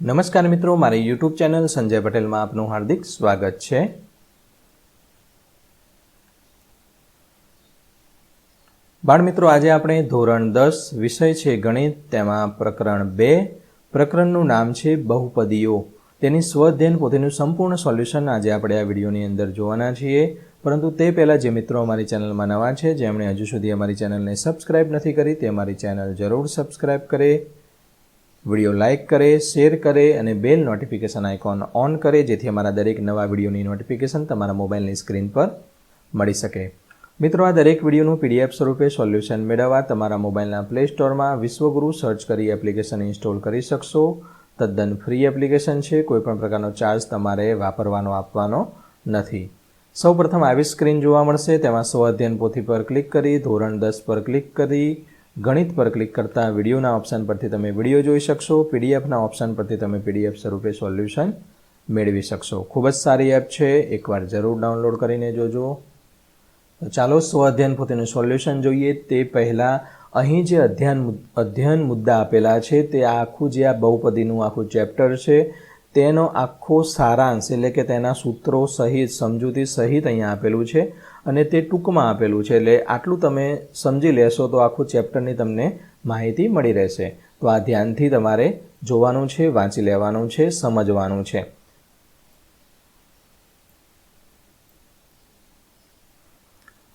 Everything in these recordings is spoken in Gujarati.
નમસ્કાર મિત્રો, મારી યુટ્યુબ ચેનલ સંજય પટેલમાં આપનું હાર્દિક સ્વાગત છે. બાળમિત્રો આજે આપણે ધોરણ દસ વિષય છે ગણિત, તેમાં પ્રકરણ બે. પ્રકરણનું નામ છે બહુપદીઓ. તેની સ્વધ્યન પોતેનું સંપૂર્ણ સોલ્યુશન આજે આપણે આ વિડીયોની અંદર જોવાના છીએ. પરંતુ તે પહેલાં જે મિત્રો અમારી ચેનલમાં નવા છે, જેમણે હજુ સુધી અમારી ચેનલને સબસ્ક્રાઇબ નથી કરી, તે અમારી ચેનલ જરૂર સબસ્ક્રાઇબ કરે. વીડિયો લાઇક કરે, શેર કરે અને બેલ નોટિફિકેશન આઇકોન ઓન કરે, જેથી અમારા દરેક નવા વિડીયોની નોટિફિકેશન તમારા મોબાઈલની સ્ક્રીન પર મળી શકે. મિત્રો, આ દરેક વિડીયોનું પીડીએફ સ્વરૂપે સોલ્યુશન મેળવવા તમારા મોબાઈલના પ્લે સ્ટોરમાં વિશ્વગુરુ સર્ચ કરી એપ્લિકેશન ઇન્સ્ટોલ કરી શકશો. તદ્દન ફ્રી એપ્લિકેશન છે, કોઈપણ પ્રકારનો ચાર્જ તમારે વાપરવાનો, આપવાનો નથી. સૌપ્રથમ આવી સ્ક્રીન જોવા મળશે. તેમાં સ્વ અધ્યયન પોથી પર ક્લિક કરી, ધોરણ દસ પર ક્લિક કરી ગણિત પર ક્લિક કરતાં વિડીયોના ઓપ્શન પરથી તમે વીડિયો જોઈ શકશો, પીડીએફના ઓપ્શન પરથી તમે પીડીએફ સ્વરૂપે સોલ્યુશન મેળવી શકશો. ખૂબ જ સારી એપ છે, એકવાર જરૂર ડાઉનલોડ કરીને જોજો. તો ચાલો સ્વ અધ્યયન પોતેનું સોલ્યુશન જોઈએ. તે પહેલાં અહીં જે અધ્યયન અધ્યયન મુદ્દા આપેલા છે, તે આખું જે આ બહુપદીનું આખું ચેપ્ટર છે તેનો આખો સારાંશ એટલે કે તેના સૂત્રો સહિત, સમજૂતી સહિત અહીંયા આપેલું છે અને તે ટૂંકમાં આપેલું છે. એટલે આટલું તમે સમજી લેશો તો આખું ચેપ્ટરની તમને માહિતી મળી રહેશે. તો આ ધ્યાનથી તમારે જોવાનું છે, વાંચી લેવાનું છે, સમજવાનું છે.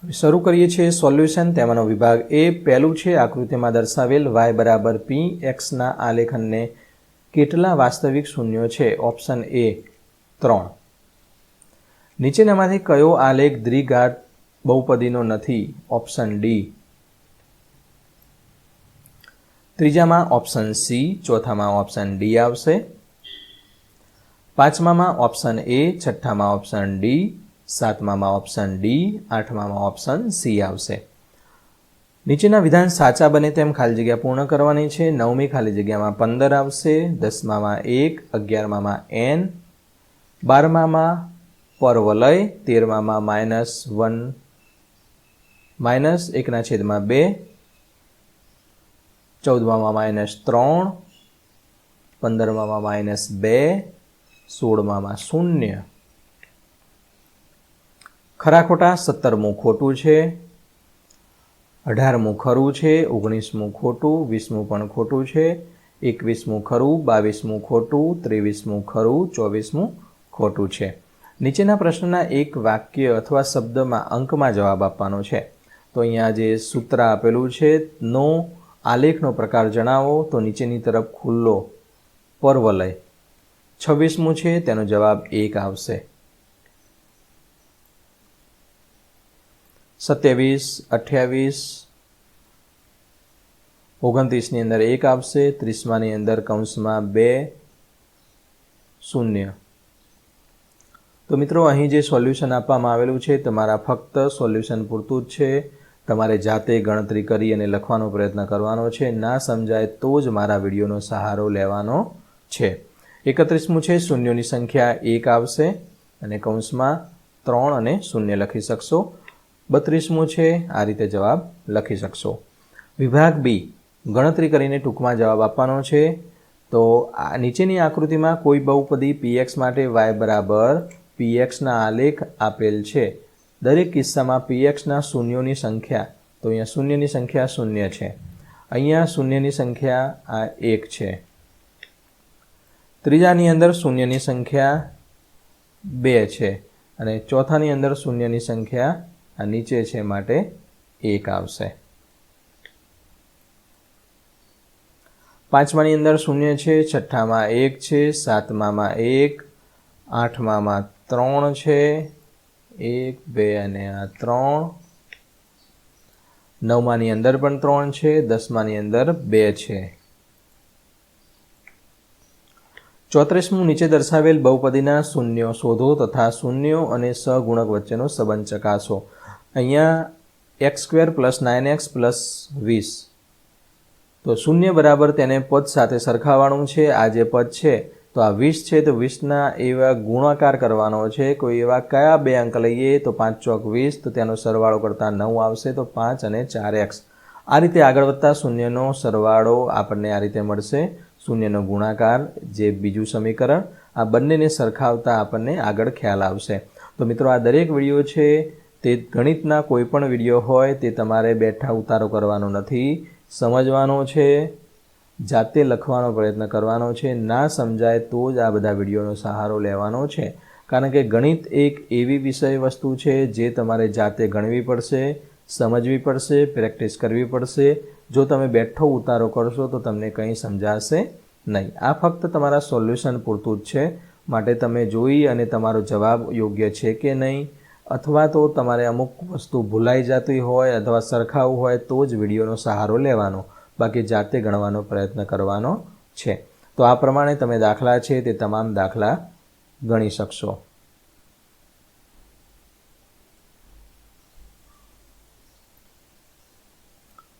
શરૂ કરીએ છીએ સોલ્યુશન તેમાંનો વિભાગ. એ પહેલું છે, આકૃતિમાં દર્શાવેલ વાય બરાબર પી એક્સના આલેખનને કેટલા વાસ્તવિક શૂન્યો છે? ઓપ્શન એ ત્રણ. નીચેનામાંથી કયો આલેખ દ્વિઘાત બહુપદીનો નથી? ઓપ્શન ડી ત્રીજામાં ઓપ્શન સી, ચોથામાં ઓપ્શન ડી આવશે. પાંચમામાં ઓપ્શન એ, છઠ્ઠામાં ઓપ્શન ડી, સાતમામાં ઓપ્શન ડી, આઠમામાં ઓપ્શન સી આવશે. નીચેના વિધાન સાચા બને તેમ ખાલી જગ્યા પૂર્ણ કરવાની છે. નવમી ખાલી જગ્યામાં પંદર આવશે. દસમામાં એક, અગિયારમામાં એન, બારમામાં પરવલય, તેરમામાં માઇનસ વન, માઇનસ એકના છેદમાં બે, ચૌદમામાં માઇનસ ત્રણ, પંદરમામાં માઇનસ બે, સોળમામાં શૂન્ય. ખરા ખોટા સત્તરમું ખોટું છે. અઢારમું ખરું છે, ઓગણીસમું ખોટું, વીસમું પણ ખોટું છે, એકવીસમું ખરું, બાવીસમું ખોટું, ત્રેવીસમું ખરું, ચોવીસમું ખોટું છે. નીચેના પ્રશ્નના એક વાક્ય અથવા શબ્દમાં અંકમાં જવાબ આપવાનો છે. તો અહીંયા જે સૂત્ર આપેલું છે, નો આલેખનો પ્રકાર જણાવો, તો નીચેની તરફ ખુલ્લો પર્વલય. છવ્વીસમું છે, તેનો જવાબ એક આવશે. સત્યાવીસ, અઠ્યાવીસ, ઓગણત્રીસની અંદર એક આવશે ત્રીસમાની અંદર કૌંસમાં બે, શૂન્ય. તો મિત્રો, અહીં જે સોલ્યુશન આપવામાં આવેલું છે, તમારા ફક્ત સોલ્યુશન પૂરતું જ છે. તમારે જાતે ગણતરી કરી અને લખવાનો પ્રયત્ન કરવાનો છે. ના સમજાય તો જ મારા વિડીયોનો સહારો લેવાનો છે. એકત્રીસમું છે, શૂન્યોની સંખ્યા એક આવશે અને કૌંસમાં ત્રણ અને શૂન્ય લખી શકશો. બત્રીસમું છે, આ રીતે જવાબ લખી શકશો. વિભાગ બી, ગણતરી કરીને ટૂંકમાં જવાબ આપવાનો છે. તો આ નીચેની આકૃતિમાં કોઈ બહુપદી પીએક્સ માટે વાય બરાબર પીએક્સના આલેખ આપેલ છે. દરેક કિસ્સામાં પીએક્સના શૂન્યોની સંખ્યા, તો અહીંયા શૂન્યની સંખ્યા શૂન્ય છે. અહીંયા શૂન્યની સંખ્યા આ એક છે. ત્રીજાની અંદર શૂન્યની સંખ્યા બે છે અને ચોથાની અંદર શૂન્યની સંખ્યા આ નીચે છે માટે એક આવશે. પાંચમાની અંદર શૂન્ય છે, છઠ્ઠામાં એક છે, સાતમામાં એક, આઠમામાં ત્રણ છે, એક, બે અને આ ત્રણ. નવમાની અંદર પણ ત્રણ છે, દસમાની અંદર બે છે. ચોત્રીસમું નીચે દર્શાવેલ બહુપદીના શૂન્યો શોધો તથા શૂન્યો અને સગુણક વચ્ચેનો સંબંધ ચકાસો. અહીંયા X square plus nine X plus વીસ. તો શૂન્ય બરાબર તેને પદ સાથે સરખાવવાનું છે. આ જે પદ છે, તો આ વીસ છે, તો વીસના એવા ગુણાકાર કરવાનો છે. કોઈ એવા કયા બે અંક લઈએ, તો પાંચ ચોક વીસ, તો તેનો સરવાળો કરતાં નવ આવશે, તો પાંચ અને ચાર એક્સ. આ રીતે આગળ વધતા શૂન્યનો સરવાળો આપણને આ રીતે મળશે. શૂન્યનો ગુણાકાર જે બીજું સમીકરણ, આ બંનેને સરખાવતા આપણને આગળ ખ્યાલ આવશે. તો મિત્રો, આ દરેક વીડિયો છે તે ગણિતના કોઈ પણ વીડિયો હોય તે તમારે બેઠા ઉતારો કરવાનો નથી. સમજવાનો છે, જાતે લખવાનો પ્રયત્ન કરવાનો છે, ના સમજાય તો જ આ બધા વિડીયોનો સહારો લેવાનો છે. કારણ કે ગણિત એક એવી વિષય વસ્તુ છે જે તમારે જાતે ગણવી પડશે, સમજવી પડશે, પ્રેક્ટિસ કરવી પડશે. જો તમે બેઠો ઉતારો કરશો તો તમને કંઈ સમજાશે નહીં. આ ફક્ત તમારા સોલ્યુશન પૂરતું જ છે. માટે તમે જોઈ અને તમારો જવાબ યોગ્ય છે કે નહીં? અથવા તો તમારે અમુક વસ્તુ ભૂલાઈ જતી હોય અથવા સરખાવું હોય તો જ વિડીયોનો સહારો લેવાનો, બાકી જાતે ગણવાનો પ્રયત્ન કરવાનો છે. તો આ પ્રમાણે તમે દાખલા છે તે તમામ દાખલા ગણી શકશો.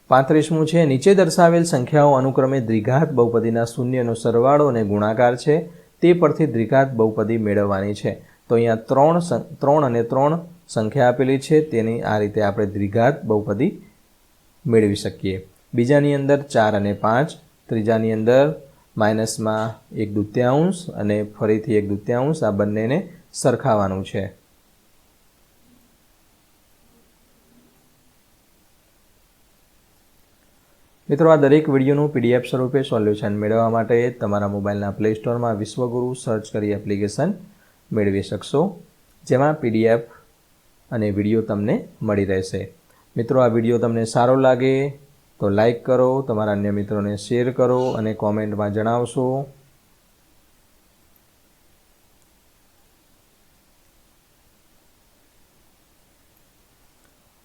પાંત્રીસમું છે, નીચે દર્શાવેલ સંખ્યાઓ અનુક્રમે દ્વિઘાત બહુપદીના શૂન્યનો સરવાળો અને ગુણાકાર છે. તે પરથી દ્વિઘાત બહુપદી મેળવવાની છે. તો અહીંયા ત્રણ ત્રણ અને ત્રણ સંખ્યા આપેલી છે. તેની આ રીતે આપણે દ્વિઘાત બહુપદી મેળવી શકીએ. બીજાની અંદર ચાર અને પાંચ, ત્રીજાની અંદર માઇનસમાં એક દૃત્યાંશ અને ફરીથી એક દૃત્યાંશ. આ બંનેને સરખાવાનું છે. મિત્રો, આ દરેક વિડીયોનું પીડીએફ સ્વરૂપે સોલ્યુશન મેળવવા માટે તમારા મોબાઈલના પ્લે સ્ટોરમાં વિશ્વગુરુ સર્ચ કરી એપ્લિકેશન મેળવી શકશો, જેમાં પીડીએફ અને વીડિયો તમને મળી રહેશે. મિત્રો, આ વીડિયો તમને સારો લાગે તો લાઈક કરો, તમારા અન્ય મિત્રોને શેર કરો અને કોમેન્ટમાં જણાવશો.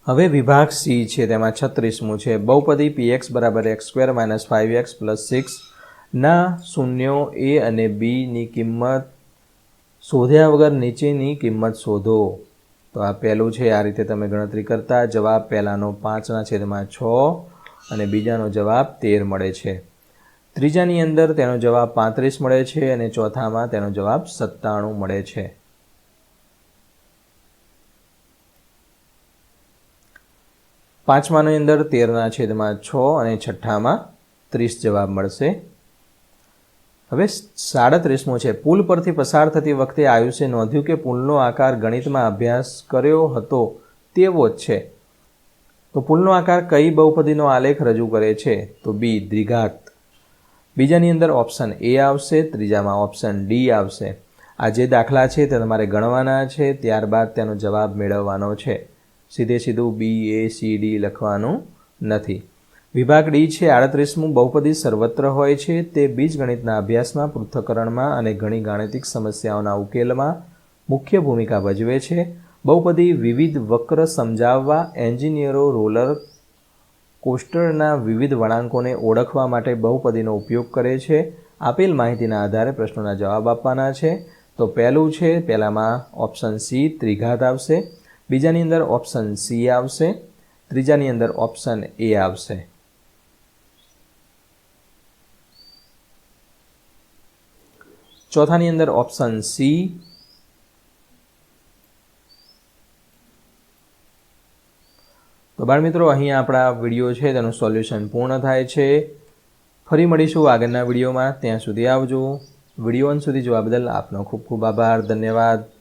હવે વિભાગ સી છે, તેમાં છત્રીસમું છે. બહુપદી પી એક્સ બરાબર X square minus five X plus six ના શૂન્યો એ અને બીની કિંમત શોધ્યા વગર નીચેની કિંમત શોધો. તો આ પહેલું છે, આ રીતે તમે ગણતરી કરતા જવાબ પહેલાંનો પાંચના છેદમાં છ અને બીજાનો જવાબ તેર મળે છે. ત્રીજાની અંદર તેનો જવાબ પાંત્રીસ મળે છે અને ચોથામાં તેનો જવાબ સત્તાણું મળે છે. પાંચમાની અંદર તેરના છેદમાં છ અને છઠ્ઠામાં ત્રીસ જવાબ મળશે. હવે સાડત્રીસમો છે. પુલ પરથી પસાર થતી વખતે આયુષે નોંધ્યું કે પુલનો આકાર ગણિતમાં અભ્યાસ કર્યો હતો તેવો જ છે. તો પુલનો આકાર કઈ બહુપદીનો આલેખ રજૂ કરે છે? તો બી, દ્વિઘાત. બીજાની અંદર ઓપ્શન એ આવશે, ત્રીજામાં ઓપ્શન ડી આવશે. આ જે દાખલા છે તે તમારે ગણવાના છે, ત્યારબાદ તેનો જવાબ મેળવવાનો છે. સીધે સીધું બી, એ, સી, ડી લખવાનું નથી. વિભાગ ડી છે, આડત્રીસમું બહુપદી સર્વત્ર હોય છે. તે બીજગણિતના અભ્યાસમાં, પૃથ્થકરણમાં અને ઘણી ગાણિતિક સમસ્યાઓના ઉકેલમાં મુખ્ય ભૂમિકા ભજવે છે. બહુપદી વિવિધ વક્ર સમજાવવા, એન્જિનિયરો, રોલર કોસ્ટરના વિવિધ વળાંકોને ઓળખવા માટે બહુપદીનો ઉપયોગ કરે છે. આપેલ માહિતીના આધારે પ્રશ્નોના જવાબ આપવાના છે. તો પહેલું છે, પહેલામાં ઓપ્શન સી, ત્રિઘાત આવશે. બીજાની અંદર ઓપ્શન સી આવશે. ત્રીજાની અંદર ઓપ્શન એ આવશે. ચોથાની અંદર ઓપ્શન સી. તો બાળમિત્રો અહીં આપણા વીડિયો છે, તેનું સોલ્યુશન પૂર્ણ થાય છે. ફરી મળીશું આગળના વિડીયોમાં. ત્યાં સુધી આવજો. વીડિયો અંત સુધી જોવા બદલ આપનો ખૂબ ખૂબ આભાર. ધન્યવાદ.